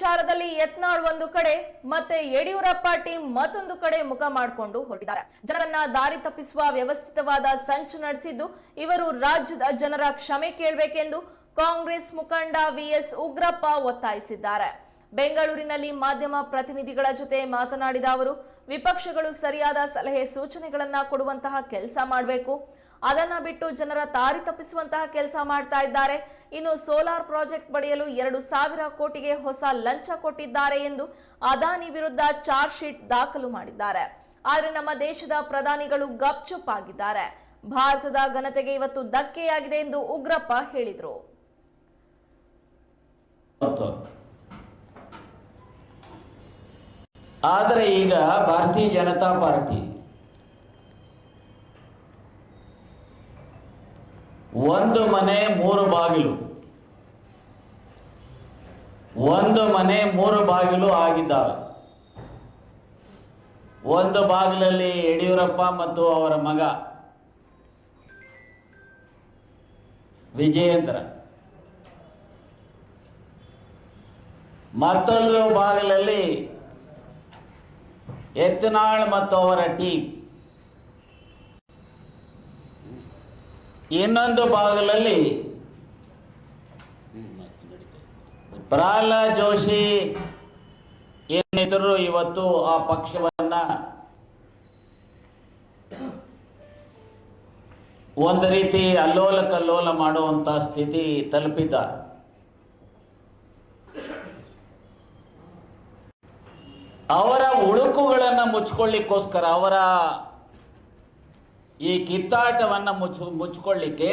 ವಿಚಾರದಲ್ಲಿ ಯತ್ನಾಳ್ ಒಂದು ಕಡೆ ಮತ್ತೆ ಯಡಿಯೂರಪ್ಪ ಟೀಮ್ ಮತ್ತೊಂದು ಕಡೆ ಮುಖ ಮಾಡಿಕೊಂಡು ಹೊರಟಿದ್ದಾರೆ. ಜನರನ್ನ ದಾರಿ ತಪ್ಪಿಸುವ ವ್ಯವಸ್ಥಿತವಾದ ಸಂಚು ನಡೆಸಿದ್ದು ಇವರು ರಾಜ್ಯದ ಜನರ ಕ್ಷಮೆ ಕೇಳಬೇಕೆಂದು ಕಾಂಗ್ರೆಸ್ ಮುಖಂಡ ವಿಎಸ್ ಉಗ್ರಪ್ಪ ಒತ್ತಾಯಿಸಿದ್ದಾರೆ. ಬೆಂಗಳೂರಿನಲ್ಲಿ ಮಾಧ್ಯಮ ಪ್ರತಿನಿಧಿಗಳ ಜೊತೆ ಮಾತನಾಡಿದ ಅವರು, ವಿಪಕ್ಷಗಳು ಸರಿಯಾದ ಸಲಹೆ ಸೂಚನೆಗಳನ್ನ ಕೊಡುವಂತಹ ಕೆಲಸ ಮಾಡಬೇಕು. ಅದನ್ನ ಬಿಟ್ಟು ಜನರ ತಾರಿ ತಪ್ಪಿಸುವಂತಹ ಕೆಲಸ ಮಾಡ್ತಾ ಇದ್ದಾರೆ. ಇನ್ನು ಸೋಲಾರ್ ಪ್ರಾಜೆಕ್ಟ್ ಪಡೆಯಲು ಎರಡು ಸಾವಿರ ಕೋಟಿಗೆ ಹೊಸ ಲಂಚ ಕೊಟ್ಟಿದ್ದಾರೆ ಎಂದು ಅದಾನಿ ವಿರುದ್ಧ ಚಾರ್ಜ್ ಶೀಟ್ ದಾಖಲು ಮಾಡಿದ್ದಾರೆ. ಆದರೆ ನಮ್ಮ ದೇಶದ ಪ್ರಧಾನಿಗಳು ಗಪ್ಚುಪ್ ಆಗಿದ್ದಾರೆ ಭಾರತದ ಘನತೆಗೆ ಇವತ್ತು ಧಕ್ಕೆಯಾಗಿದೆ ಎಂದು ಉಗ್ರಪ್ಪ ಹೇಳಿದರು. ಆದರೆ ಈಗ ಭಾರತೀಯ ಜನತಾ ಪಾರ್ಟಿ ಒಂದು ಮನೆ, ಮೂರು ಬಾಗಿಲು. ಒಂದು ಮನೆ, ಮೂರು ಬಾಗಿಲು ಆಗಿದ್ದಾವೆ ಒಂದು ಬಾಗಿಲಲ್ಲಿ ಯಡಿಯೂರಪ್ಪ ಮತ್ತು ಅವರ ಮಗ ವಿಜಯೇಂದ್ರ. ಮತ್ತೊಂದು ಬಾಗಿಲಲ್ಲಿ ಎತ್ತನಾಳ್ ಮತ್ತು ಅವರ ಟೀಮ್ ಇನ್ನೊಂದು ಭಾಗದಲ್ಲಿ ಪ್ರಹ್ಲಾದ್ ಜೋಶಿ ಏನಿದ್ರು ಇವತ್ತು ಆ ಪಕ್ಷವನ್ನ ಒಂದು ರೀತಿ ಅಲ್ಲೋಲ ಕಲ್ಲೋಲ ಮಾಡುವಂತ ಸ್ಥಿತಿ ತಲುಪಿದ್ದಾರೆ. ಅವರ ಉಳುಕುಗಳನ್ನು ಮುಚ್ಕೊಳ್ಳಿಕ್ಕೋಸ್ಕರ ಅವರ ಈ ಕಿತ್ತಾಟವನ್ನು ಮುಚ್ಚು ಮುಚ್ಚಿಕೊಳ್ಳಿಕ್ಕೆ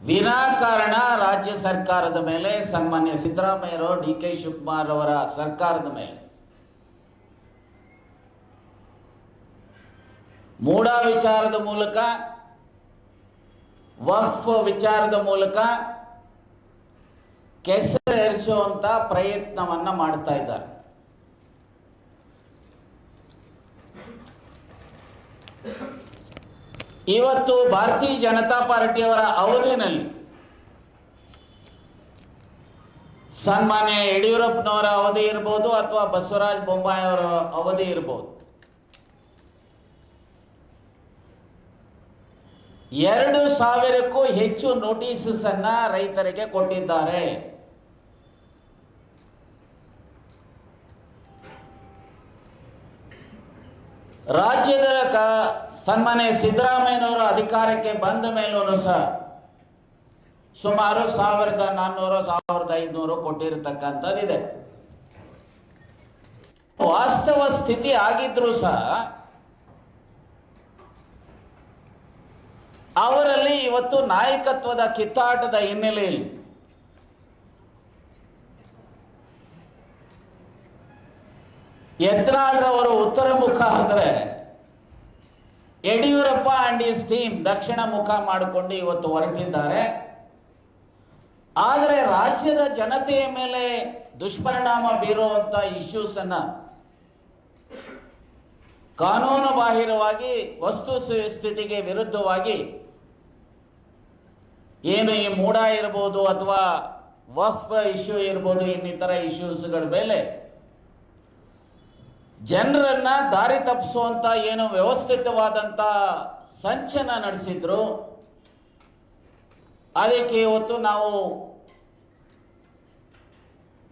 ವಿನಾಕಾರಣ ರಾಜ್ಯ ಸರ್ಕಾರದ ಮೇಲೆ, ಸನ್ಮಾನ್ಯ ಸಿದ್ದರಾಮಯ್ಯರವರು ಡಿ ಕೆ ಶಿವಕುಮಾರ್ ಅವರ ಸರ್ಕಾರದ ಮೇಲೆ. ಮೂಢ ವಿಚಾರದ ಮೂಲಕ, ವಕ್ಫ್ ವಿಚಾರದ ಮೂಲಕ ಕೆಸರು ಎರಿಸುವಂತ ಪ್ರಯತ್ನವನ್ನ ಮಾಡ್ತಾ ಇದ್ದಾರೆ. ಇವತ್ತು ಭಾರತೀಯ ಜನತಾ ಪಾರ್ಟಿಯವರ ಅವಧಿನಲ್ಲಿ ಸನ್ಮಾನ್ಯ ಯಡಿಯೂರಪ್ಪನವರ ಅವಧಿ ಇರ್ಬೋದು ಅಥವಾ ಬಸವರಾಜ ಬೊಮ್ಮಾಯಿ ಅವರ ಅವಧಿ ಇರ್ಬೋದು. ಎರಡು ಸಾವಿರಕ್ಕೂ ಹೆಚ್ಚು ನೋಟಿಸಸ್ ಅನ್ನ ರೈತರಿಗೆ ಕೊಟ್ಟಿದ್ದಾರೆ. ರಾಜ್ಯದ ಸನ್ಮಾನ್ಯ ಸಿದ್ದರಾಮಯ್ಯನವರು ಅಧಿಕಾರಕ್ಕೆ ಬಂದ ಮೇಲೂ ಸಹ ಸುಮಾರು ಸಾವಿರದ ನಾನ್ನೂರು, ಸಾವಿರದ ಐದುನೂರು ಕೊಟ್ಟಿರತಕ್ಕಂಥದ್ದಿದೆ. ವಾಸ್ತವ ಸ್ಥಿತಿ ಆಗಿದ್ರು ಸಹ ಅವರಲ್ಲಿ ಇವತ್ತು ನಾಯಕತ್ವದ ಕಿತ್ತಾಟದ ಹಿನ್ನೆಲೆಯಲ್ಲಿ ಯತ್ನಾಳ್ರವರು ಉತ್ತರ ಮುಖ ಅಂದ್ರೆ ಯಡಿಯೂರಪ್ಪ ಆ್ಯಂಡ್ ಈಸ್ ಟೀಮ್ ದಕ್ಷಿಣ ಮುಖ ಮಾಡಿಕೊಂಡು ಇವತ್ತು ಹೊರಟಿದ್ದಾರೆ. ಆದರೆ ರಾಜ್ಯದ ಜನತೆಯ ಮೇಲೆ ದುಷ್ಪರಿಣಾಮ ಬೀರುವಂಥ ಇಶ್ಯೂಸ್ ಅನ್ನ ಕಾನೂನು ಬಾಹಿರವಾಗಿ ವಸ್ತು ಸ್ಥಿತಿಗೆ ವಿರುದ್ಧವಾಗಿ ಏನು ಈ ಮೂಡ ಇರ್ಬೋದು ಅಥವಾ ವಫ್ ಇಶ್ಯೂ ಇರ್ಬೋದು ಇನ್ನಿತರ ಇಶ್ಯೂಸ್ಗಳ ಮೇಲೆ ಜನರನ್ನ ದಾರಿ ತಪ್ಪಿಸುವಂತ ಏನು ವ್ಯವಸ್ಥಿತವಾದಂತ ಸಂಚನ ನಡೆಸಿದ್ರು. ಅದಕ್ಕೆ ಇವತ್ತು ನಾವು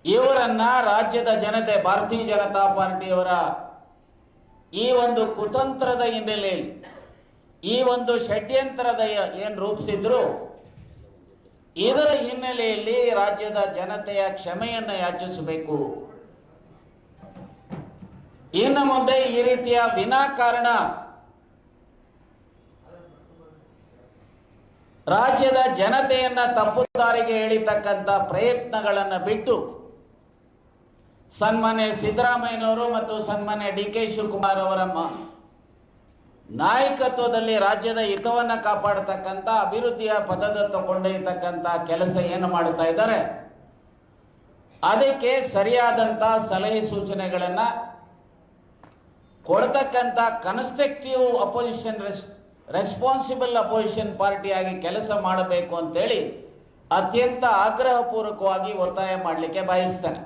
ಇವರನ್ನ ರಾಜ್ಯದ ಜನತೆ, ಭಾರತೀಯ ಜನತಾ ಪಾರ್ಟಿಯವರ ಈ ಒಂದು ಕುತಂತ್ರದ ಹಿನ್ನೆಲೆಯಲ್ಲಿ, ಈ ಒಂದು ಷಡ್ಯಂತ್ರದ ಏನು ರೂಪಿಸಿದ್ರು, ಇದರ ಹಿನ್ನೆಲೆಯಲ್ಲಿ ರಾಜ್ಯದ ಜನತೆಯ ಕ್ಷಮೆಯನ್ನು ಯಾಚಿಸಬೇಕು. ಇನ್ನು ಮುಂದೆ ಈ ರೀತಿಯ ವಿನಾಕಾರಣ ರಾಜ್ಯದ ಜನತೆಯನ್ನ ತಪ್ಪು ದಾರಿಗೆ ಎಳಿತಕ್ಕಂಥ ಪ್ರಯತ್ನಗಳನ್ನು ಬಿಟ್ಟು ಸನ್ಮಾನ್ಯ ಸಿದ್ದರಾಮಯ್ಯನವರು ಮತ್ತು ಸನ್ಮಾನ್ಯ ಡಿ ಕೆ ಶಿವಕುಮಾರ್ ಅವರ ನಾಯಕತ್ವದಲ್ಲಿ ರಾಜ್ಯದ ಹಿತವನ್ನ ಕಾಪಾಡತಕ್ಕಂಥ ಅಭಿವೃದ್ಧಿಯ ಪದದ ಕೊಂಡೊಯ್ಯತಕ್ಕಂಥ ಕೆಲಸ ಏನು ಮಾಡ್ತಾ ಇದ್ದಾರೆ, ಅದಕ್ಕೆ ಸರಿಯಾದಂಥ ಸಲಹೆ ಸೂಚನೆಗಳನ್ನ ಕೊಡ್ತಕ್ಕಂಥ ಕನ್ಸ್ಟ್ರಕ್ಟಿವ್ ಅಪೋಸಿಷನ್ ರೆಸ್ಪಾನ್ಸಿಬಲ್ ಅಪೋಸಿಷನ್ ಪಾರ್ಟಿಯಾಗಿ ಕೆಲಸ ಮಾಡಬೇಕು ಅಂತೇಳಿ ಅತ್ಯಂತ ಆಗ್ರಹಪೂರ್ವಕವಾಗಿ ಒತ್ತಾಯ ಮಾಡಲಿಕ್ಕೆ ಬಯಸ್ತೇನೆ.